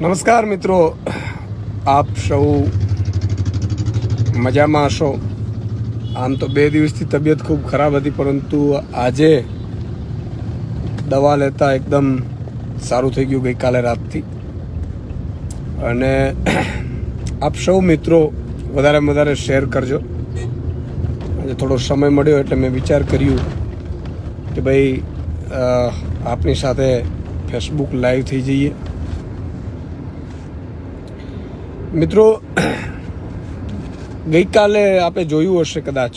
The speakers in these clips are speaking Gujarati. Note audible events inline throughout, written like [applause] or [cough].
નમસ્કાર મિત્રો. આપ સૌ મજામાં હશો? આમ તો બે દિવસથી તબિયત ખૂબ ખરાબ હતી, પરંતુ આજે દવા લેતા એકદમ સારું થઈ ગયું ગઈકાલે રાતથી. અને આપ સૌ મિત્રો વધારેમાં વધારે શેર કરજો. આજે થોડો સમય મળ્યો એટલે મેં વિચાર કર્યું કે ભાઈ આપની સાથે ફેસબુક લાઈવ થઈ જઈએ. મિત્રો, ગઈકાલે આપે જોયું હશે કદાચ.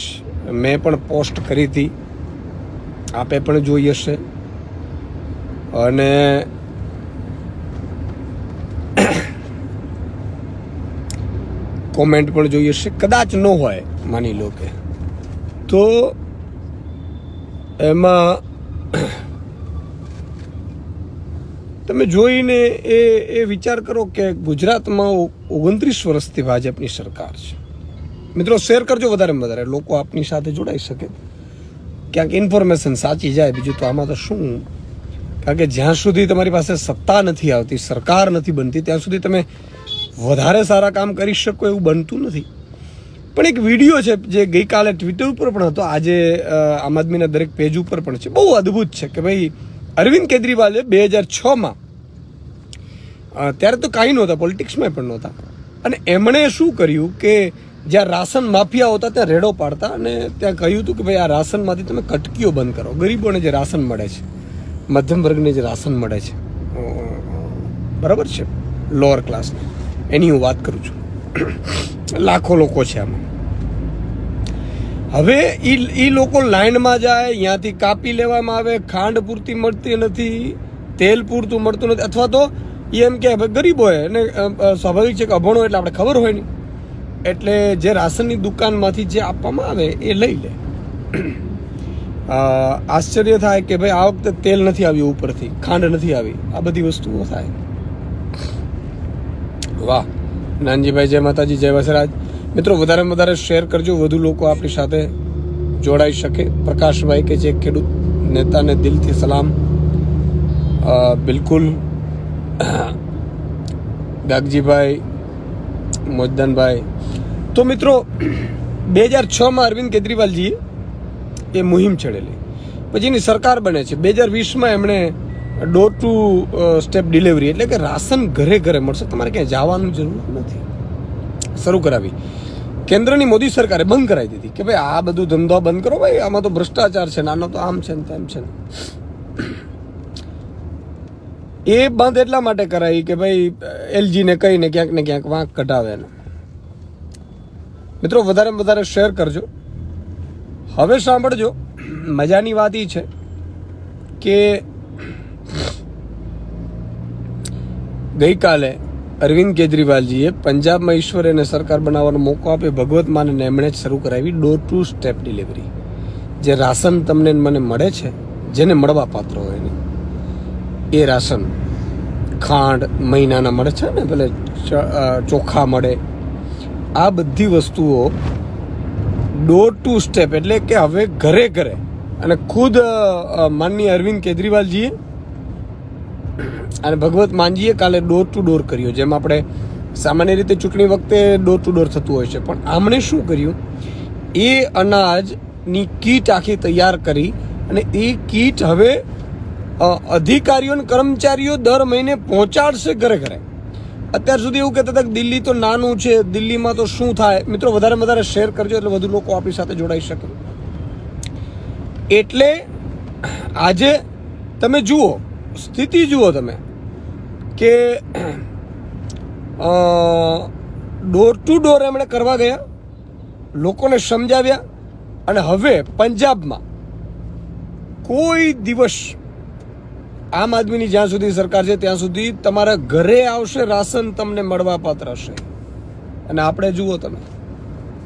મેં પણ પોસ્ટ કરી હતી. આપે પણ જોઈ હશે. અને કોમેન્ટ પણ જોઈ હશે. કદાચ ન હોય, માની લો કે. તો એમાં તમે જોઈને એ એ વિચાર કરો કે ગુજરાતમાં ઓગણત્રીસ વર્ષથી ભાજપની સરકાર છે. મિત્રો, શેર કરજો વધારેમાં વધારે. લોકો આપની સાથે જોડાઈ શકે. ક્યાંક ઇન્ફોર્મેશન સાચી જાય, બીજું તો આમાં તો શું? કારણ કે જ્યાં સુધી તમારી પાસે સત્તા નથી આવતી, સરકાર નથી બનતી, ત્યાં સુધી તમે વધારે સારા કામ કરી શકો એવું બનતું નથી. પણ એક વીડિયો છે જે ગઈકાલે ટ્વિટર ઉપર પણ હતો, આજે આમ આદમીના દરેક પેજ ઉપર પણ છે. બહુ અદ્ભુત છે કે ભાઈ, અરવિંદ કેજરીવાલે બે હજાર છમાં ત્યારે તો કાંઈ નહોતા પોલિટિક્સમાં પણ નહોતા. અને એમણે શું કર્યું કે જ્યાં રાશન માફિયા હોતા, ત્યાં રેડો પાડતા અને ત્યાં કહ્યું હતું કે ભાઈ આ રાશનમાંથી તમે કટકીઓ બંધ કરો. ગરીબોને જે રાશન મળે છે, મધ્યમ વર્ગને જે રાશન મળે છે. બરાબર છે? લોઅર ક્લાસને એની હું વાત કરું છું. [coughs] લાખો લોકો છે આમાં. હવે એ એ લોકો લાઇનમાં જાય અહીંયાથી કાપી લેવામાં આવે, ખાંડ પૂરતી મળતી નથી, તેલ પૂરતું મળતું નથી, અથવા તો ઈ એમ કે ગરીબ હોય અને સ્વાભાવિક છે કે અભણો એટલે આપણે ખબર હોય નહીં. એટલે જે રાશનની દુકાનમાંથી જે આપવામાં આવે એ લઈ લે. આશ્ચર્ય થાય કે ભાઈ આ વખતે તેલ નથી આવ્યું ઉપરથી, ખાંડ નથી આવી, આ બધી વસ્તુઓ થાય. વાહ. નાનજીભાઈ, જય માતાજી, જય વસરાજ. મિત્રો વધારે વધારે શેર કરજો. વધુ લોકો આપણી સાથે જોડાઈ શકે. પ્રકાશભાઈ કે જે ખેડૂત નેતાને દિલથી સલામ. બિલકુલ [coughs] ગાગજીભાઈ, મોજદાનભાઈ. તો મિત્રો બે હજાર છમાં અરવિંદ કેજરીવાલજીએ એ મુહિમ છેડેલી. પછી એની સરકાર બને છે. બે હજાર વીસમાં એમણે ડોર ટુ સ્ટેપ ડિલિવરી એટલે કે રાશન ઘરે ઘરે મળશે. તમારે ક્યાંય જવાનું જરૂર નથી. શરૂ કરાવી. કેન્દ્રની મોદી સરકારે બંધ કરાવી દીધી કે ભાઈ આ બધું ધંધો બંધ કરો. ભાઈ આમાં તો ભ્રષ્ટાચાર છે નાનો તો આમ છે ને તેમ છે ને. એ બંધ એટલા માટે કરાવી કે ભાઈ એલજીને કહીને ક્યાંક ને ક્યાંક વાંક કઢાવે એને. મિત્રો, વધારે વધારે શેર કરજો. હવે સાંભળજો. મજાની વાત એ છે કે ગઈકાલે અરવિંદ કેજરીવાલજીએ પંજાબમાં ઈશ્વરેને સરકાર બનાવવાનો મોકો આપ્યો. ભગવત માને એમણે જ શરૂ કરાવી ડોર ટુ સ્ટેપ ડિલિવરી જે રાશન તમને મને મળે છે, જેને મળવા પાત્ર હોય એની. એ રાશન ખાંડ મહિનાના મળે છે ને પેલે ચોખા મળે. આ બધી વસ્તુઓ ડોર ટુ સ્ટેપ એટલે કે હવે ઘરે ઘરે. અને ખુદ માનનીય અરવિંદ કેજરીવાલજીએ અને ભગવત માનજીએ કાલે ડોર ટુ ડોર કર્યો, જેમ આપણે સામાન્ય રીતે ચૂંટણી વખતે ડોર ટુ ડોર થતું હોય છે. પણ આમણે શું કર્યું? એ અનાજની કીટ આખી તૈયાર કરી અને એ કીટ હવે અધિકારીઓ અને કર્મચારીઓ દર મહિને પહોંચાડશે ઘરે ઘરે. અત્યાર સુધી એવું કહેતા હતા કે દિલ્હી તો નાનું છે, દિલ્હીમાં તો શું થાય? મિત્રો, વધારે વધારે શેર કરજો એટલે વધુ લોકો આપણી સાથે જોડાઈ શકે. એટલે આજે તમે જુઓ, સ્થિતિ જુઓ તમે, કે ડોર ટુ ડોર એમણે કરવા ગયા, લોકોને સમજાવ્યા, અને હવે પંજાબમાં કોઈ દિવસ આમ આદમીની જ્યાં સુધી સરકાર છે, ત્યાં સુધી તમારા ઘરે આવશે, રાશન તમને મળવા પાત્ર હશે અને આપણે જુઓ તમે.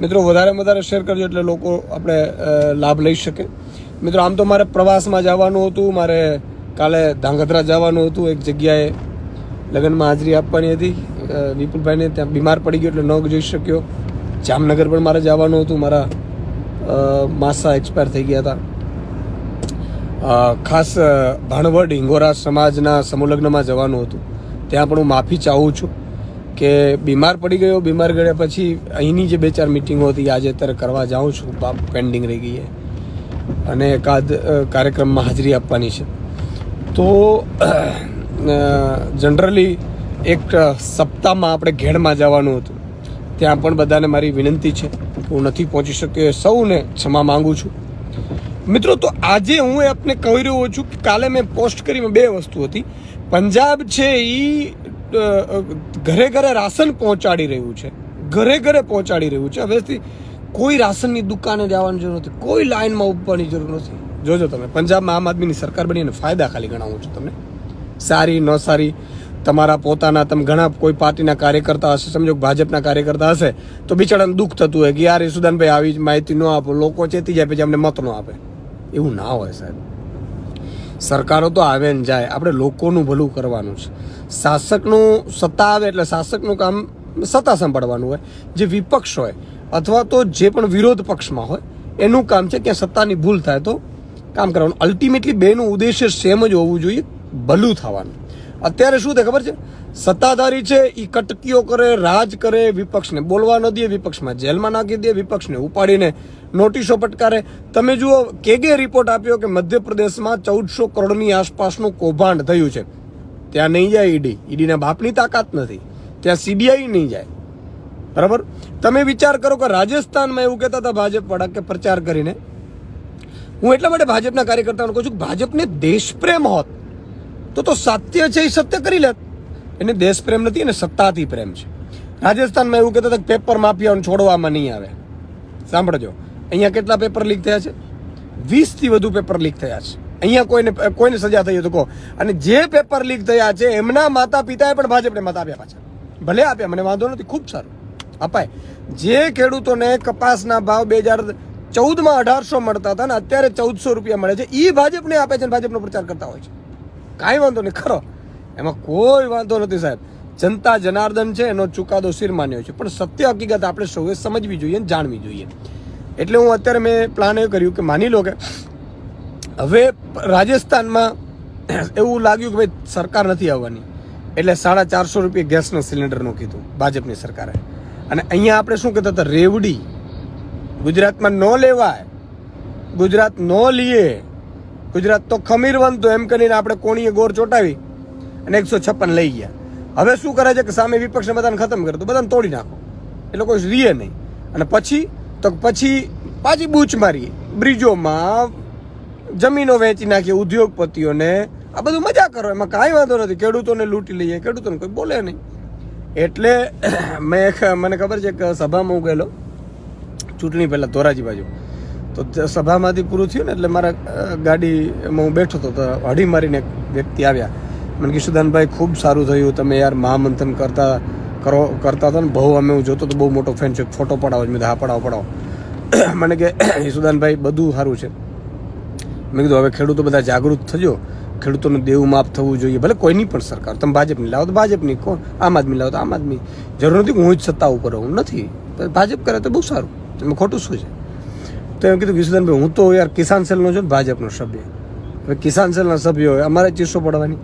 મિત્રો, વધારે વધારે શેર કરજો એટલે લોકો આપણે લાભ લઈ શકે. મિત્રો, આમ તો મારે પ્રવાસમાં જવાનું હતું, મારે કાલે ધાંગધ્રા જવાનું હતું, એક જગ્યાએ લગ્નમાં હાજરી આપવાની હતી. વિપુલભાઈને ત્યાં બીમાર પડી ગયો એટલે ન જઈ શક્યો. જામનગર પણ મારે જવાનું હતું, મારા માસા એક્સપાયર થઈ ગયા હતા. ખાસ ભાણવડ હિંગોરા સમાજના સમૂહલગ્નમાં જવાનું હતું. ત્યાં પણ હું માફી ચાહું છું કે બીમાર પડી ગયો, બીમાર ગયા પછી અહીંની જે બે ચાર મિટિંગો હતી, આજે અત્યારે કરવા જાઉં છું પેન્ડિંગ રહી ગઈ અને એકાદ કાર્યક્રમમાં હાજરી આપવાની છે. તો જનરલી એક સપ્તાહમાં આપણે ઘેડમાં જવાનું હતું. ત્યાં પણ બધાને મારી વિનંતી છે. હું નથી પહોંચી શક્યો એ સૌને ક્ષમા માંગુ છું. મિત્રો, તો આજે હું એ આપને કહી રહ્યો છું કે કાલે મેં પોસ્ટ કરી બે વસ્તુ હતી. પંજાબ છે એ ઘરે ઘરે રાશન પહોંચાડી રહ્યું છે. ઘરે ઘરે પહોંચાડી રહ્યું છે. હવેથી કોઈ રાશનની દુકાને જવાની જરૂર નથી. કોઈ લાઇનમાં ઉભવાની જરૂર નથી. જોજો તમે, પંજાબમાં આમ આદમીની સરકાર બની અને ફાયદા ખાલી ગણાવું છું તમને. સારી, ન સારી, તમારા પોતાના, તમે ઘણા કોઈ પાર્ટીના કાર્યકર્તા હશે, સમજો ભાજપના કાર્યકર્તા હશે, તો બિચારાને દુઃખ થતું હોય કે યાર યશુદાનભાઈ આવી માહિતી ન આપો, લોકો ચેતી જાય, પછી અમને મત ન આપે. એવું ના હોય સાહેબ. સરકારો તો આવે ને જાય. આપણે લોકોનું ભલું કરવાનું છે. શાસકનું સત્તા આવે એટલે શાસકનું કામ સત્તા સંભાળવાનું હોય. જે વિપક્ષ હોય અથવા તો જે પણ વિરોધ પક્ષમાં હોય, એનું કામ છે કે સત્તાની ભૂલ થાય તો કામ કરવાનું. અલ્ટિમેટલી બેનું ઉદ્દેશ્ય સેમ જ હોવું જોઈએ, ભલું થવાનું. અત્યારે શું થાય ખબર છે? સત્તાધારી છે એ કટકીઓ કરે, રાજ કરે, વિપક્ષને બોલવા ન દે વિપક્ષમાં, જેલમાં નાખી દે વિપક્ષને ઉપાડીને નોટિસો પટકારે. તમે જુઓ કેગે રિપોર્ટ આપ્યો કે મધ્યપ્રદેશમાં ચૌદસો કરોડની આસપાસનું કૌભાંડ થયું છે. ત્યાં નહીં જાય ઈડી. ઈડીના બાપની તાકાત નથી. ત્યાં સીબીઆઈ નહીં જાય. બરાબર? તમે વિચાર કરો કે રાજસ્થાનમાં એવું કહેતા હતા ભાજપ વાળા કે પ્રચાર કરીને. હું એટલા માટે ભાજપના કાર્યકર્તાઓને કહું છું કે ભાજપને દેશપ્રેમ હોત, તો તો સત્ય છે એ સત્ય કરી લેત. એને દેશપ્રેમ નથી, એને સત્તાથી પ્રેમ છે. રાજસ્થાનમાં એવું કહેતા હતા કે પેપર માફિયાઓને છોડવામાં નહીં આવે. સાંભળજો. અહીંયા કેટલા પેપર લીક થયા છે? વીસથી વધુ પેપર લીક થયા છે. અહીંયા કોઈને કોઈને સજા થઈ હતો કહો. અને જે પેપર લીક થયા છે, એમના માતા પિતાએ પણ ભાજપને મત આપ્યા પાછા. ભલે આપ્યા, મને વાંધો નથી, ખૂબ સારું. અપાય. જે ખેડૂતોને કપાસના ભાવ બે હજાર ચૌદમાં અઢારસો મળતા હતા ને અત્યારે ચૌદસો રૂપિયા મળે છે એ ભાજપને આપે છે ભાજપનો પ્રચાર કરતા હોય છે. કાંઈ વાંધો નહીં, ખરો. એમાં કોઈ વાંધો નથી, સાહેબ. જનતા જનાર્દન છે, એનો ચુકાદો શિર માન્યો છે. પણ સત્ય હકીકત આપણે સૌએ સમજવી જોઈએ જાણવી જોઈએ. એટલે હું અત્યારે મેં પ્લાન એ કર્યું કે માની લો કે હવે રાજસ્થાનમાં એવું લાગ્યું કે ભાઈ સરકાર નથી આવવાની. એટલે સાડા ચારસો રૂપિયા ગેસનો સિલિન્ડરનું કીધું ભાજપની સરકારે. અને અહીંયા આપણે શું કહેતા હતા? રેવડી. ગુજરાતમાં ન લેવાય. ગુજરાત ન લીએ. ગુજરાત તો ખમીર બનતો એમ કરીને આપણે કોણીએ ગોર ચોટાવી અને એકસો છપ્પન લઈ ગયા. હવે શું કરે છે કે સામે વિપક્ષને બધાને ખતમ કરે તો બધાને તોડી નાખો. એટલે કોઈ રીએ નહીં. અને પછી તો પછી પાછી બૂચ મારી બ્રિજોમાં જમીનો વેચી નાખીએ, ઉદ્યોગપતિઓને. આ બધું મજા કરો, એમાં કાંઈ વાંધો નથી. ખેડૂતોને લૂંટી લઈએ, ખેડૂતોને કોઈ બોલે નહીં. એટલે [clears throat] મેં એક મને ખબર છે કે સભામાં હું ગયેલો. ચૂંટણી પહેલાં ધોરાજી બાજુ. તો સભામાંથી પૂરું થયું ને, એટલે મારા ગાડી ગાડીમાં હું બેઠો હતો. તો હળી મારીને એક વ્યક્તિ આવ્યા. મને કે ખૂબ સારું થયું. તમે યાર મહામંથન કરતા કરો, કરતા હતા ને બહુ અમે હું જોતો તો બહુ મોટો ફેન છે. ફોટો પડાવો, મેં હા, પડાવો પડાવો. [clears throat] મને કે [clears throat] યશુદાનભાઈ બધું સારું છે. મેં કીધું, હવે ખેડૂતો બધા જાગૃત થજો. ખેડૂતોનું દેવું માફ થવું જોઈએ. ભલે કોઈની પણ સરકાર, તમે ભાજપની લાવો તો ભાજપની, કોણ? આમ આદમી લાવો તો આમ આદમી. જરૂર નથી હું જ સત્તા ઉપર હું નથી. ભાજપ કરે તો બહુ સારું. એમાં ખોટું શું છે? તો એમ કીધું વિશુદાનભાઈ હું તો યાર કિસાન સેલનો છું ભાજપનો સભ્ય. હવે કિસાન સેલના સભ્યો હોય, અમારે ચીસો પડવાની.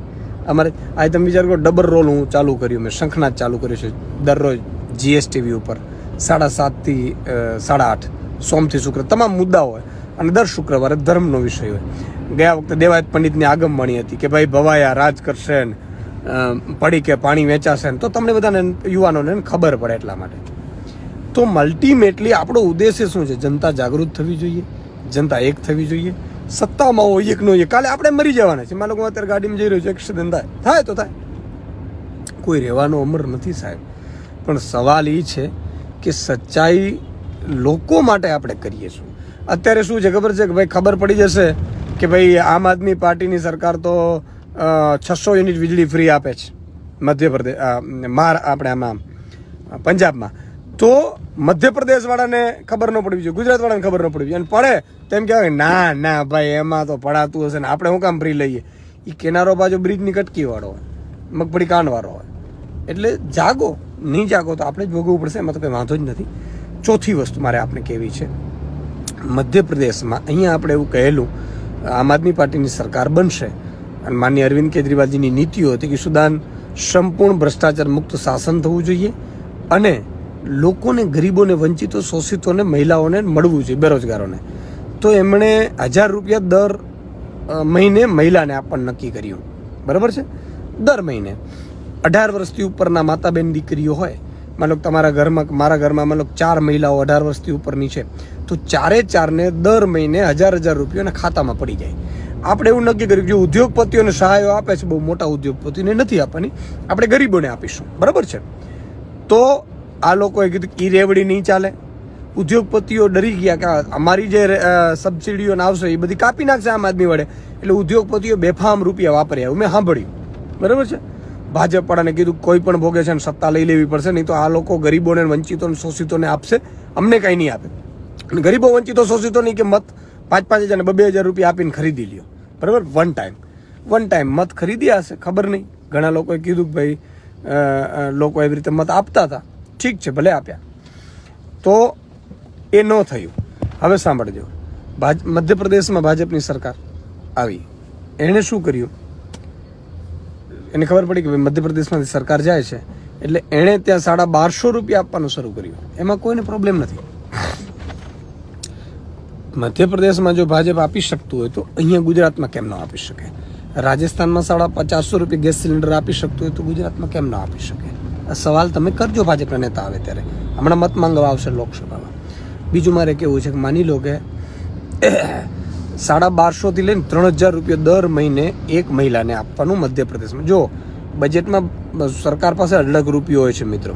અમારે આજે તમે વિચાર કરો ડબલ રોલ હું ચાલુ કર્યું, મેં શંખનાથ ચાલુ કર્યું છે દરરોજ જીએસટીવી ઉપર સાડા સાતથી સાડા આઠ, સોમથી શુક્ર, તમામ મુદ્દાઓ હોય. અને દર શુક્રવારે ધર્મનો વિષય હોય. ગયા વખતે દેવાયત પંડિતની આગમવાણી હતી કે ભાઈ ભવાયા રાજ કરશે ને પડી કે પાણી વેચાશે ને, તો તમને બધાને યુવાનોને ખબર પડે એટલા માટે. તો મલ્ટિમેટલી આપણો ઉદ્દેશ્ય શું છે? જનતા જાગૃત થવી જોઈએ. જનતા એક થવી જોઈએ. સત્તામાં હોય એક. નો હોય કાલે આપણે મરી જવાના છે માનો કે અત્યારે ગાડીમાં જઈ રહ્યો છું એક્સિડન્ટ થાય. થાય તો થાય. કોઈ રહેવાનો અમર નથી સાહેબ. પણ સવાલ એ છે કે સચ્ચાઈ લોકો માટે આપણે કરીએ છું અત્યારે શું છે ખબર છે કે ભાઈ ખબર પડી જશે કે ભાઈ આમ આદમી પાર્ટીની સરકાર તો છસો યુનિટ વીજળી ફ્રી આપે છે. મધ્યપ્રદેશ માર, આપણે આમાં, પંજાબમાં. તો મધ્યપ્રદેશવાળાને ખબર ન પડવી જોઈએ. ગુજરાતવાળાને ખબર ન પડવી જોઈએ. અને પડે તેમ કહેવાય ના ના, ભાઈ, એમાં તો પડાતું હશે ને આપણે શું કામ ફ્રી લઈએ? એ કિનારો બાજુ બ્રિજની કટકી વાળો હોય, મગફળી કાંડ વાળો હોય. એટલે જાગો, નહીં જાગો તો આપણે જ ભોગવવું પડશે, એમાં તો કંઈ વાંધો જ નથી. ચોથી વસ્તુ મારે આપણે કહેવી છે. મધ્યપ્રદેશમાં અહીંયા આપણે એવું કહેલું, આમ આદમી પાર્ટીની સરકાર બનશે અને માન્ય અરવિંદ કેજરીવાલજીની નીતિઓ હતી કે સુદાન સંપૂર્ણ ભ્રષ્ટાચાર મુક્ત શાસન થવું જોઈએ અને લોકોને ગરીબોને વંચિતો શોષિતોને મહિલાઓને મળવું જોઈએ, બેરોજગારોને. તો એમણે હજાર રૂપિયા દર મહિને મહિલાને આપવાનું નક્કી કર્યું. બરાબર છે? દર મહિને. અઢાર વર્ષથી ઉપરના માતા બેન દીકરીઓ હોય, માનો તમારા ઘરમાં, મારા ઘરમાં માનો ચાર મહિલાઓ અઢાર વર્ષથી ઉપરની છે, તો ચારે ચારને દર મહિને હજાર હજાર રૂપિયાના ખાતામાં પડી જાય. આપણે એવું નક્કી કર્યું કે ઉદ્યોગપતિઓને સહાયો આપે છે, બહુ મોટા ઉદ્યોગપતિને નથી આપવાની, આપણે ગરીબોને આપીશું. બરાબર છે? તો આ લોકોએ કીધું કે રેવડી નહીં ચાલે. ઉદ્યોગપતિઓ ડરી ગયા કે અમારી જે સબસિડીઓ આવશે, એ બધી કાપી નાખશે આમ આદમી વડે. એટલે ઉદ્યોગપતિઓ બેફામ રૂપિયા વાપર્યા મેં સાંભળ્યું. બરાબર છે? ભાજપ વાળાને કીધું કોઈ પણ ભોગે છે સત્તા લઈ લેવી પડશે, નહીં તો આ લોકો ગરીબોને વંચિતોને શોષિતોને આપશે. અમને કાંઈ નહીં આપે. ગરીબો, વંચિતો શોષિતોની કે મત પાંચ પાંચ હજાર બે હજાર રૂપિયા આપીને ખરીદી લ્યો. બરાબર? વન ટાઈમ વન ટાઈમ મત ખરીદ્યા હશે, ખબર નહીં. ઘણા લોકોએ કીધું કે ભાઈ લોકો એવી રીતે મત આપતા હતા. ઠીક છે, ભલે આપ્યા. તો એ ન થયું. હવે સાંભળજો. ભાજ મધ્યપ્રદેશમાં ભાજપની સરકાર આવી. એણે શું કર્યું? એને ખબર પડી કે મધ્યપ્રદેશમાંથી સરકાર જાય છે. એટલે એણે ત્યાં સાડા બારસો રૂપિયા આપવાનું શરૂ કર્યું. એમાં કોઈને પ્રોબ્લેમ નથી. મધ્યપ્રદેશમાં જો ભાજપ આપી શકતું હોય તો અહીંયા ગુજરાતમાં કેમ ન આપી શકે? રાજસ્થાનમાં સાડા પચાસસો રૂપિયા ગેસ સિલિન્ડર આપી શકતું હોય તો ગુજરાતમાં કેમ ન આપી શકે? આ સવાલ તમે કરજો ભાજપના નેતા આવે ત્યારે. હમણાં મત માંગવા આવશે લોકસભામાં. બીજું મારે કેવું છે કે માની લો કે સાડા બારસોથી લઈને ત્રણ હજાર રૂપિયા દર મહિને એક મહિલાને આપવાનું મધ્યપ્રદેશમાં. જો બજેટમાં સરકાર પાસે અઢળક રૂપિયો હોય છે મિત્રો.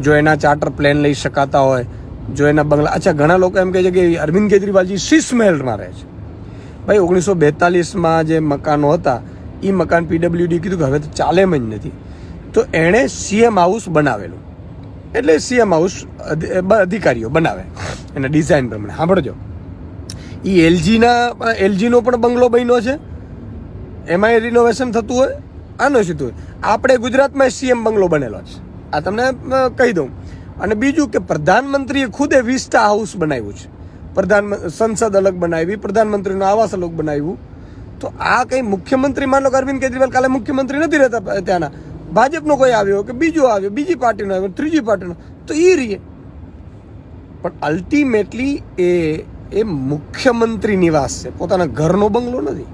જો એના ચાર્ટર પ્લેન લઈ શકાતા હોય, જો એના બંગલા, અચ્છા, ઘણા લોકો એમ કહે છે કે અરવિંદ કેજરીવાલજી શીશ મહેલમાં રહે છે? ભાઈ, ઓગણીસો બેતાલીસમાં જે મકાનો હતા એ મકાન પીડબ્લ્યુડી કીધું કે હવે તો ચાલે જ નથી. તો એણે સીએમ હાઉસ બનાવેલું. એટલે સીએમ હાઉસ અધિકારીઓ બનાવે. એના ડિઝાઇન પ્રમાણે. સાંભળજો. એ એલજીના એલજીનો પણ બંગલો બન્યો છે. એમાં રિનોવેશન થતું હોય, આનો સીધું હોય. આપણે ગુજરાતમાં સીએમ બંગલો બનેલો છે. આ તમને કહી દઉં. અને બીજું કે પ્રધાનમંત્રીએ ખુદે વિસ્ટા હાઉસ બનાવ્યું છે. પ્રધાન, સંસદ અલગ બનાવી, પ્રધાનમંત્રીનું આવાસ અલગ બનાવ્યું. તો આ કંઈ મુખ્યમંત્રી, માનો કે અરવિંદ કેજરીવાલ કાલે મુખ્યમંત્રી નથી રહેતા ત્યાંના. ભાજપનો કોઈ આવ્યો કે બીજો આવ્યો, બીજી પાર્ટીનો આવ્યો, ત્રીજી પાર્ટીનો, તો એ રહીએ પણ અલ્ટિમેટલી એ એ મુખ્યમંત્રી નિવાસ છે. પોતાના ઘરનો બંગલો નથી.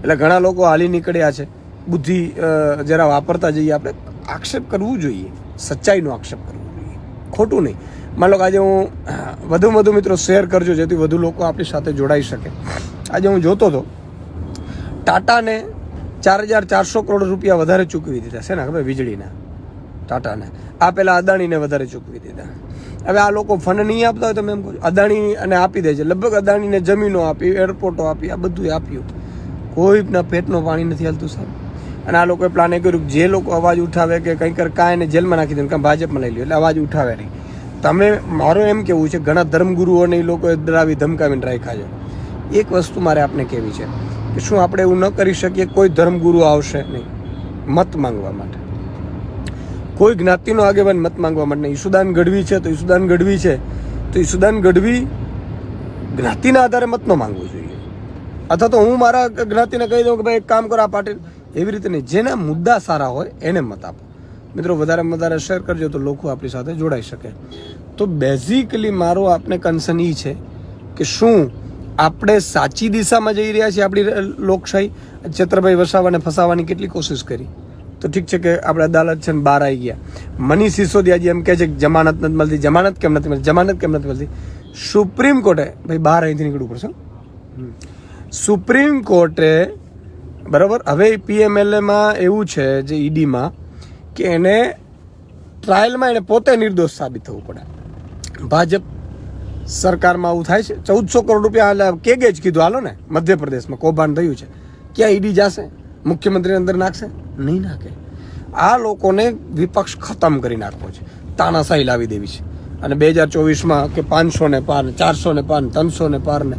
એટલે ઘણા લોકો હાલી નીકળ્યા છે. બુદ્ધિ જરા વાપરતા જઈએ આપણે. આક્ષેપ કરવું જોઈએ. સચ્ચાઈનો આક્ષેપ કરવો જોઈએ. ખોટું નહીં. માન લો આજે હું વધુ વધુ મિત્રો શેર કરજો, જેથી વધુ લોકો આપણી સાથે જોડાઈ શકે. આજે હું જોતો હતો, ટાટાને ચાર હજાર ચારસો કરોડ રૂપિયા વધારે ચૂકવી દીધા છે ને, ખબર વીજળીના, ટાટાને. આ પેલા અદાણીને વધારે ચૂકવી દીધા. હવે આ લોકો ફંડ નહીં આપતા હોય તમે એમ કહો અદાણી અને આપી દે છે. લગભગ અદાણીને જમીનો આપી, એરપોર્ટો આપી, આ બધું આપ્યું. કોઈના પેટનું પાણી નથી હાલતું સાહેબ. અને આ લોકોએ પ્લાન એ કર્યું જે લોકો અવાજ ઉઠાવે કે કંઈક કાંઈને જેલમાં નાખી દે કાં ભાજપમાં લઈ લ્યો, એટલે અવાજ ઉઠાવે નહીં. તમે, મારું એમ કેવું છે, ઘણા ધર્મગુરુઓને એ લોકોએ ડરાવી, ધમકાવીને રાખ્યા છે. એક વસ્તુ મારે આપને કહેવી છે. કે શું આપણે એવું ન કરી શકીએ? કોઈ ધર્મગુરુ આવશે નહીં. મત માંગવા માટે. કોઈ જ્ઞાતિનો આગેવાન મત માંગવા માટે ઈસુદાન ગઢવી છે તો ઈસુદાન ગઢવી છે. તો ઈસુદાન ગઢવી જ્ઞાતિના આધારે મત ન માંગવું જોઈએ. અથવા તો હું મારા જ્ઞાતિને કહી દઉં કે ભાઈ એક કામ કરો, આ પાટીલ એવી રીતે નહીં. જેના મુદ્દા સારા હોય એને મત આપો. મિત્રો વધારેમાં વધારે શેર કરજો તો લોકો આપણી સાથે જોડાઈ શકે. તો બેઝિકલી મારો આપને કન્સર્ન એ છે કે શું આપણે સાચી દિશામાં જઈ રહ્યા છીએ આપણી લોકશાહી. છત્રભાઈ વસાવાને ફસાવાની કેટલી કોશિશ કરી? તો ઠીક છે કે આપણે અદાલત છે ને બહાર આવી ગયા. મનીષ સિસોદિયાજી એમ કહે છે કે જમાનત નથી મળતી, જમાનત કેમ નથી મળતી, જમાનત કેમ નથી મળતી? સુપ્રીમ કોર્ટે, ભાઈ બહાર અહીંથી નીકળવું પડશે સુપ્રીમ કોર્ટે, બરાબર, હવે પીએમએલએમાં એવું છે જે ઈડીમાં કે એને ટ્રાયલમાં એને પોતે નિર્દોષ સાબિત થવું પડે. ભાજપ સરકારમાં આવું થાય છે? ચૌદસો કરોડ રૂપિયા હાલે કેગે જ કીધું? હાલો ને, મધ્યપ્રદેશમાં કૌભાંડ થયું છે. ક્યાં ઈડી જશે? મુખ્યમંત્રી અંદર નાખશે? નહીં નાખે. આ લોકોને વિપક્ષ ખતમ કરી નાખવો છે. તાનાશાહી લાવી દેવી છે. અને બે હજાર ચોવીસમાં કે પાંચસો ને પાર ચારસો ને પાર ત્રણસો ને પાર ને,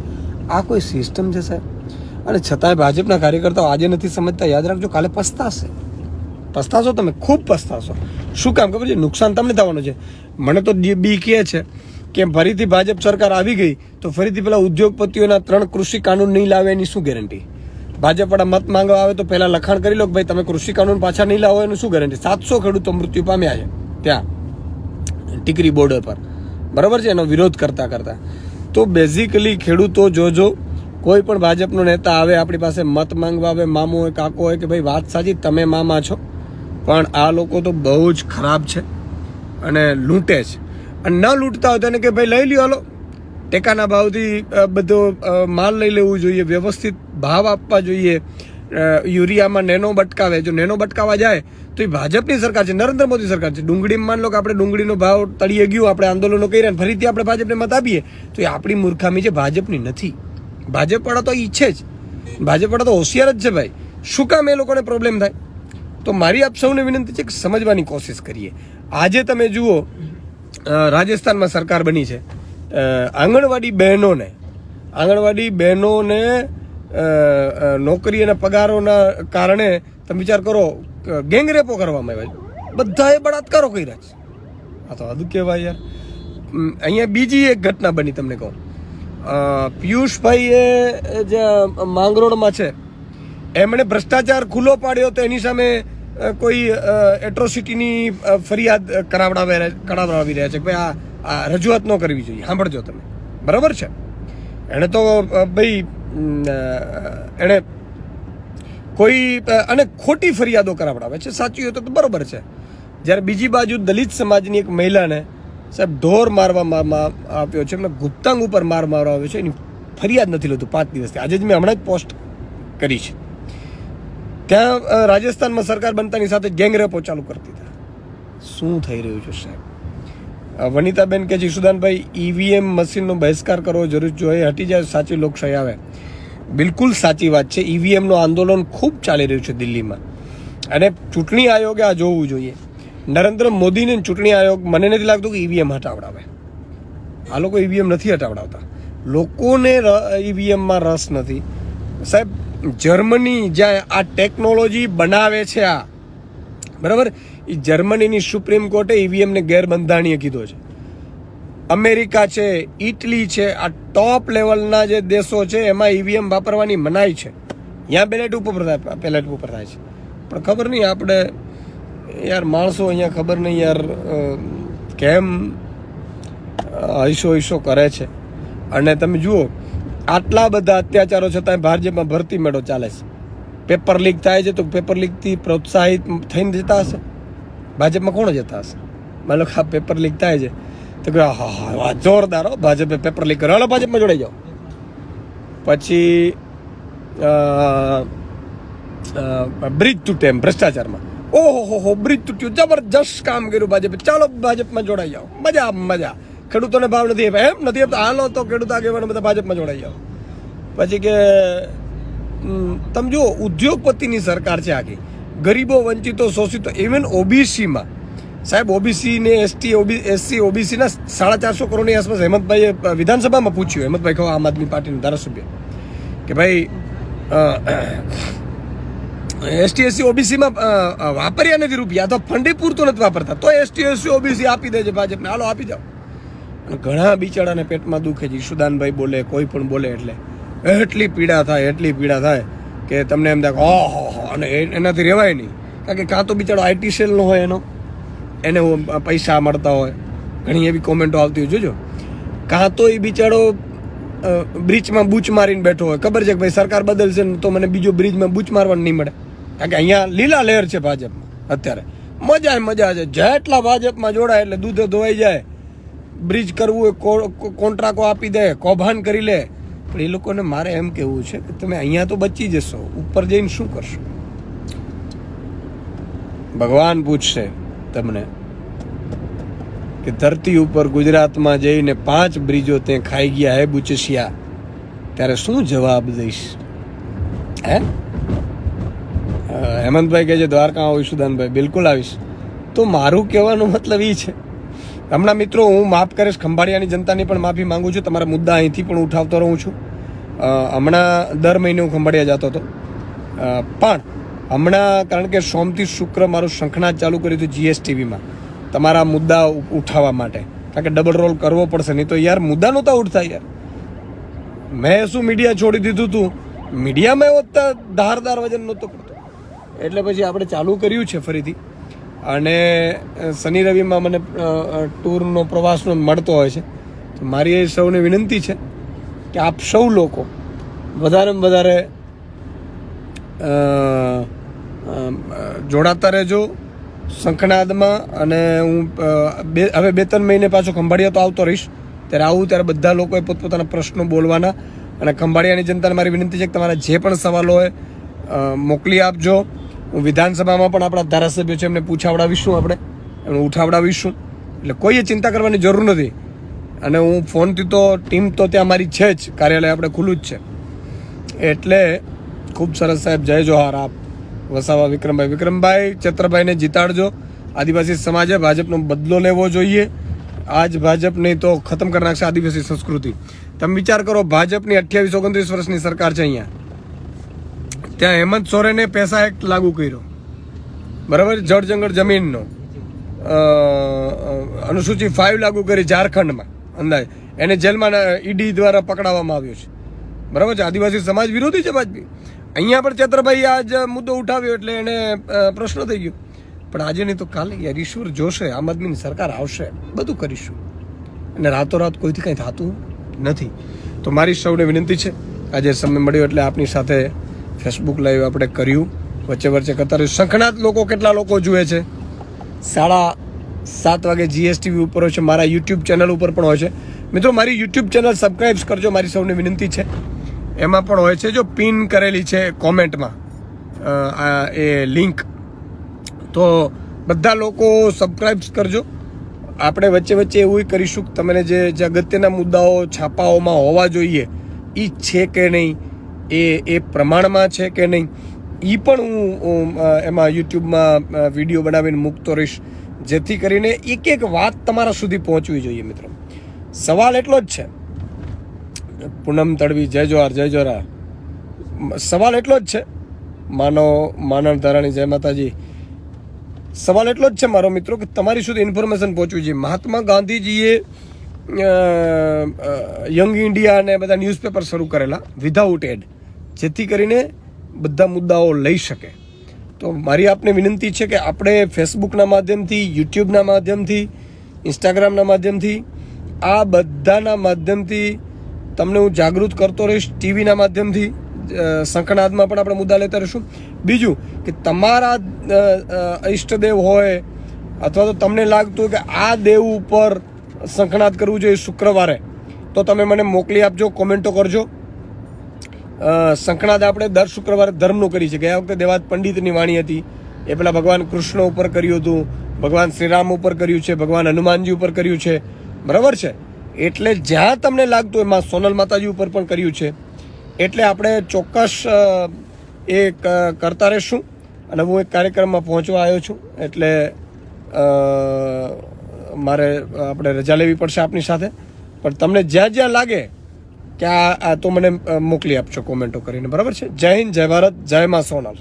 આ કોઈ સિસ્ટમ છે સાહેબ? અને છતાંય ભાજપના કાર્યકર્તાઓ આજે નથી સમજતા. યાદ રાખજો, કાલે પસ્તાશે. પસ્તાશો તમે, ખૂબ પસ્તાશો. શું કામ ખબર છે? નુકસાન તમને થવાનું છે. મને તો બી કહે છે કે ફરીથી ભાજપ સરકાર આવી ગઈ, તો ફરીથી પેલા ઉદ્યોગપતિઓના ત્રણ કૃષિ કાનૂન નહીં લાવે એની શું ગેરંટી ભાજપવાળા મત માંગવા આવે તો પહેલાં લખાણ કરી લો કે ભાઈ તમે કૃષિ કાનૂન પાછા નહીં લાવો એનું શું ગેરંટી સાતસો ખેડૂતો મૃત્યુ પામ્યા છે, ત્યાં, ટીકરી બોર્ડર પર. બરાબર છે? એનો વિરોધ કરતા કરતા. તો બેઝિકલી ખેડૂતો જોજો, કોઈ પણ ભાજપનો નેતા આવે, આપણી પાસે મત માંગવા આવે, મામો હોય, કાકો હોય કે ભાઈ વાત સાચી, તમે મામા છો. પણ આ લોકો તો બહુ જ ખરાબ છે અને લૂંટે છે. અને ન લૂંટતા હોય તો એને કે ભાઈ લઈ લ્યો, હાલો. ટેકાના ભાવથી બધો માલ લઈ લેવું જોઈએ, વ્યવસ્થિત ભાવ આપવા જોઈએ. યુરિયામાં નેનો બટકાવે, જો નેનો બટકાવા જાય, તો એ ભાજપની સરકાર છે, નરેન્દ્ર મોદી સરકાર છે. ડુંગળીમાં માન લો કે આપણે ડુંગળીનો ભાવ તળીએ ગયું, આપણે આંદોલનો કરી રહ્યા ફરીથી આપણે ભાજપને મત આપીએ, તો એ આપણી મૂર્ખામી છે, ભાજપની નથી. ભાજપવાળા તો ઈચ્છે જ. ભાજપવાળા તો હોશિયાર જ છે ભાઈ. શું કામ એ લોકોને પ્રોબ્લેમ થાય? તો મારી આપ સૌને વિનંતી છે કે સમજવાની કોશિશ કરીએ. આજે તમે જુઓ રાજસ્થાનમાં સરકાર બની છે. આંગણવાડી બહેનોને આંગણવાડી બહેનોને નોકરી અને પગારોના કારણે તમે વિચાર કરો ગેંગરેપો કરવામાં આવ્યા બધાએ બળાત્કારો કર્યા છે. આ તો આદુ કહેવાય યાર. અહીંયા બીજી એક ઘટના બની તમને કહું. પિયુષભાઈએ જે માંગરોળમાં છે, એમણે ભ્રષ્ટાચાર ખુલ્લો પાડ્યો તો એની સામે કોઈ એટ્રોસિટીની ફરિયાદ કરાવડાવે કરાવડાવી રહ્યા છે. કે ભાઈ, આ રજૂઆત ન કરવી જોઈએ. સાંભળજો તમે. બરાબર છે? એણે તો ભાઈ એણે કોઈ અને ખોટી ફરિયાદો કરાવડાવે છે. સાચી હોય તો બરાબર છે. જ્યારે બીજી બાજુ દલિત સમાજની એક મહિલાને સાહેબ ઢોર મારવામાં આવ્યો છે, એમને ગુપ્તાંગ ઉપર માર મારવા આવ્યો છે. એની ફરિયાદ નથી લેતું પાંચ દિવસથી. આજે જ મેં હમણાં જ પોસ્ટ કરી છે. ત્યાં રાજસ્થાનમાં સરકાર બનતાની સાથે ગેંગરેપો ચાલુ કરતી હતા. શું થઈ રહ્યું છે સાહેબ? વનિતાબેન કે જીસુદાનભાઈ ઈવીએમ મશીનનો બહિષ્કાર કરવો જરૂર જોઈએ હટી જાય સાચી લોકશાહી આવે. બિલકુલ સાચી વાત છે ઈવીએમનું આંદોલન ખૂબ ચાલી રહ્યું છે દિલ્હીમાં. અને ચૂંટણી આયોગે આ જોવું જોઈએ. નરેન્દ્ર મોદીને ચૂંટણી આયોગ મને નથી લાગતું કે ઈવીએમ હટાવડાવે. આ લોકો ઈવીએમ નથી હટાવડાવતા. લોકોને ઈવીએમમાં રસ નથી. સાહેબ જર્મની જ્યાં આ ટેકનોલોજી બનાવે છે આ. બરાબર? એ જર્મનીની સુપ્રીમ કોર્ટે ઈવીએમને ગેરબંધારણીય કીધો છે. અમેરિકા છે, ઇટલી છે, આ ટોપ લેવલના જે દેશો છે, એમાં ઈવીએમ વાપરવાની મનાઈ છે. ત્યાં બેલેટ ઉપર થાય બેલેટ ઉપર થાય છે. પણ ખબર નહીં આપણે, યાર માણસો અહીંયા ખબર નહીં યાર કેમ હૈસો હૈસો કરે છે. અને તમે જુઓ આટલા બધા અત્યાચારો છતાંય ભાજપમાં ભરતી મેળો ચાલે છે. પેપર લીક થાય છે તો પેપર લીકથી પ્રોત્સાહિત થઈને જતા હશે? ભાજપમાં કોણ જતા હશે? માનો કે આ પેપર લીક થાય છે. તો કે, હા જોરદાર હો, ભાજપે પેપર લીક હાલો, ભાજપમાં જોડાઈ જાઓ. પછી બ્રિજ તૂટે એમ ભ્રષ્ટાચારમાં. ઓહો, હો હો, બ્રિજ તૂટ્યું. જબરજસ્ત કામ કર્યું ભાજપે. ચાલો, ભાજપમાં જોડાઈ જાઓ. મજા મજા. ખેડૂતોને ભાવ નથી આપ્યા. એમ નથી આપતા. હાલો તો ખેડૂત આગેવાનો બધા ભાજપમાં જોડાઈ જાઓ. પછી કે તમે જુઓ, ઉદ્યોગપતિની સરકાર છે આખી. ગરીબો વંચિતો શોષિતો ઇવન ઓબીસીમાં. સાહેબ ઓબીસી ને એસટી ઓબી એસસી ઓબીસીના સાડા ચારસો કરોડની આસપાસ હેમંતભાઈએ વિધાનસભામાં પૂછ્યું. હેમંતભાઈ કહો, આમ આદમી પાર્ટીના ધારાસભ્ય. કે ભાઈ એસટી એસસી ઓબીસીમાં વાપર્યા નથી રૂપિયા. તો ફંડી પૂરતું નથી વાપરતા. તો એસટી એસસી ઓબીસી આપી દેજે ભાજપને. હાલો, આપી જાઓ. ઘણા બિચારાને પેટમાં દુખે છે. ઈશુદાનભાઈ બોલે, કોઈ પણ બોલે એટલે. એટલી પીડા થાય, એટલી પીડા થાય કે તમને એમ થાય ઓહો, હો અને એનાથી રહેવાય નહીં. કારણ કે કાં તો બિચારો આઈટી સેલનો હોય એનો. એને પૈસા મળતા હોય. ઘણી એવી કોમેન્ટો આવતી હોય, જોજો. કાં તો એ બિચારો બ્રિજમાં બૂચ મારીને બેઠો હોય. ખબર છે કે ભાઈ સરકાર બદલશે ને તો મને બીજો બ્રિજમાં બૂચ મારવાનું નહીં મળે. કારણ કે અહીંયા લીલા લહેર છે ભાજપમાં, અત્યારે. મજા મજા છે. જેટલા ભાજપમાં જોડાય એટલે દૂધે ધોવાઈ જાય. બ્રિજ કરવું એ કો- કો- કોન્ટ્રાક્ટો આપી દે, કૌભાંડ કરી લે, પણ એ લોકોને મારે એમ કહેવું છે કે તમે અહીંયા તો બચી જશો, ઉપર જઈને શું કરશો? ભગવાન પૂછશે તમને કે ધરતી ઉપર ગુજરાતમાં જઈને પાંચ બ્રિજો તે ખાઈ ગયા હે બુચસિયા, ત્યારે શું જવાબ દઈશ? હે? હેમંતભાઈ કહે છે દ્વારકા આવીશું સુદાનભાઈ બિલકુલ આવીશ. તો મારું કહેવાનો મતલબ એ છે હમણાં મિત્રો, હું માફ કરીશ, ખંભાળિયાની જનતાની પણ માફી માંગુ છું. તમારા મુદ્દા અહીંથી પણ ઉઠાવતો રહું છું. હમણાં દર મહિને હું ખંભાળિયા જતો હતો. પણ હમણાં, કારણ કે સોમથી શુક્ર મારું શંખનાદ ચાલુ કર્યું હતું જીએસટીવીમાં, તમારા મુદ્દા ઉઠાવવા માટે. કારણ કે ડબલ રોલ કરવો પડશે, નહીં તો યાર મુદ્દા નહોતા ઉઠતા યાર. મેં શું મીડિયા છોડી દીધું હતું મીડિયામાં એવો ત- ધારદાર વજન નહોતો પડતો. એટલે પછી આપણે ચાલુ કર્યું છે ફરીથી. અને શનિ રવિમાં મને ટૂરનો પ્રવાસનો મળતો હોય છે. તો મારી એ સૌને વિનંતી છે કે આપ સૌ લોકો વધારેમાં વધારે જોડાતા રહેજો. શંખનાદમાં અને હું બે, હવે બે ત્રણ મહિને પાછો ખંભાળિયા તો આવતો રહીશ. ત્યારે આવું ત્યારે બધા લોકોએ પોતપોતાના પ્રશ્નો બોલવાના. અને ખંભાળિયાની જનતાને મારી વિનંતી છે કે તમારા જે પણ સવાલો હોય મોકલી આપજો. હું વિધાનસભામાં પણ આપણા ધારાસભ્યો છે, એમને પૂછાવડાવીશું આપણે. એમને ઉઠાવડાવીશું. એટલે કોઈએ ચિંતા કરવાની જરૂર નથી. અને હું ફોનથી તો, ટીમ તો ત્યાં મારી છે જ. કાર્યાલય આપણે ખુલ્લું જ છે. એટલે ખૂબ સરસ સાહેબ, જય જોહાર. આપ વસાવા વિક્રમભાઈ. વિક્રમભાઈ ચત્રભાઈને જીતાડજો. આદિવાસી સમાજે ભાજપનો બદલો લેવો જોઈએ. આજ ભાજપ નહીં તો ખતમ કરી નાખશે આદિવાસી સંસ્કૃતિ. તમે વિચાર કરો, ભાજપની અઠ્યાવીસ, ઓગણત્રીસ વર્ષની સરકાર છે અહીંયા. ત્યાં હેમંત સોરેને પૈસા એક્ટ લાગુ કર્યો. બરાબર? જળ જંગલ જમીનનો. અનુસૂચિ ફાઇવ લાગુ કરી ઝારખંડમાં. અંદાજ. એને જેલમાં ઈડી દ્વારા પકડાવવામાં આવ્યો છે. બરાબર છે? આદિવાસી સમાજ વિરોધી છે ભાજપી અહીંયા પણ ચેતરભાઈ આજ મુદ્દો ઉઠાવ્યો એટલે એને પ્રશ્ન થઈ ગયો. પણ આજે નહીં તો કાલે યાર ઈશ્વર જોશે, આમ આદમીની સરકાર આવશે. બધું કરીશું. અને રાતોરાત કોઈથી કંઈ થતું નથી. તો મારી સૌને વિનંતી છે. આજે સમય મળ્યો એટલે આપની સાથે ફેસબુક લાઈવ આપણે કર્યું. વચ્ચે વચ્ચે કરતા રહ્યું. સંખણાત લોકો કેટલા લોકો જુએ છે? સાડા સાત વાગે જીએસટીવી ઉપર હોય છે. મારા યુટ્યુબ ચેનલ ઉપર પણ હોય છે. મિત્રો, મારી યુટ્યુબ ચેનલ સબસ્ક્રાઈબ કરજો. મારી સૌને વિનંતી છે. એમાં પણ હોય છે. જો પિન કરેલી છે કોમેન્ટમાં એ લિંક તો બધા લોકો સબસ્ક્રાઈબ કરજો. આપણે વચ્ચે વચ્ચે એવું કરીશું કે તમને જે અગત્યના મુદ્દાઓ, છાપાઓમાં હોવા જોઈએ એ છે કે નહીં એ એ પ્રમાણમાં છે કે નહીં? એ પણ હું એમાં યુટ્યુબમાં વીડિયો બનાવીને મૂકતો રહીશ. જેથી કરીને એક એક વાત તમારા સુધી પહોંચવી જોઈએ મિત્રો. સવાલ એટલો જ છે. પૂનમ તડવી, જય જોહાર, જય જોરા સવાલ એટલો જ છે. માનો માનવ ધારાણી જય માતાજી. સવાલ એટલો જ છે મારો મિત્રો કે તમારી સુધી ઇન્ફોર્મેશન પહોંચવી જોઈએ. મહાત્મા ગાંધીજીએ યંગ ઇન્ડિયા અને બધા ન્યૂઝપેપર શરૂ કરેલા, વિધાઉટ એડ. જેથી કરીને બધા મુદ્દાઓ લઈ શકે. તો મારી આપને વિનંતી છે કે આપણે ફેસબુકના માધ્યમથી, યુટ્યુબના માધ્યમથી, ઇન્સ્ટાગ્રામના માધ્યમથી, આ બધાના માધ્યમથી તમને હું જાગૃત કરતો રહીશ. ટીવીના માધ્યમથી શંખનાદમાં પણ આપણે મુદ્દા લેતા રહીશું. બીજું કે તમારા ઈષ્ટદેવ હોય અથવા તો તમને લાગતું કે આ દેવ ઉપર શંખનાદ કરવું જોઈએ શુક્રવારે, તો તમે મને મોકલી આપજો, કોમેન્ટો કરજો. શંખનાદ આપણે દર શુક્રવારે ધર્મનું કરી છે ગયા વખતે દેવાત પંડિતની વાણી હતી. એ પેલા ભગવાન કૃષ્ણ ઉપર કર્યું હતું. ભગવાન શ્રીરામ ઉપર કર્યું છે. ભગવાન હનુમાનજી ઉપર કર્યું છે. બરાબર છે? એટલે જ્યાં તમને લાગતું એમાં સોનલ માતાજી ઉપર પણ કર્યું છે. એટલે આપણે ચોક્કસ એ કરતા રહેશું. અને હું એક કાર્યક્રમમાં પહોંચવા આવ્યો છું. એટલે મારે, આપણે રજા લેવી પડશે આપની સાથે. પણ તમને જ્યાં જ્યાં લાગે કે આ તો મને મોકલી આપજો કોમેન્ટો કરીને. બરાબર છે? જય હિન્દ, જય ભારત, જય માં સોનલ.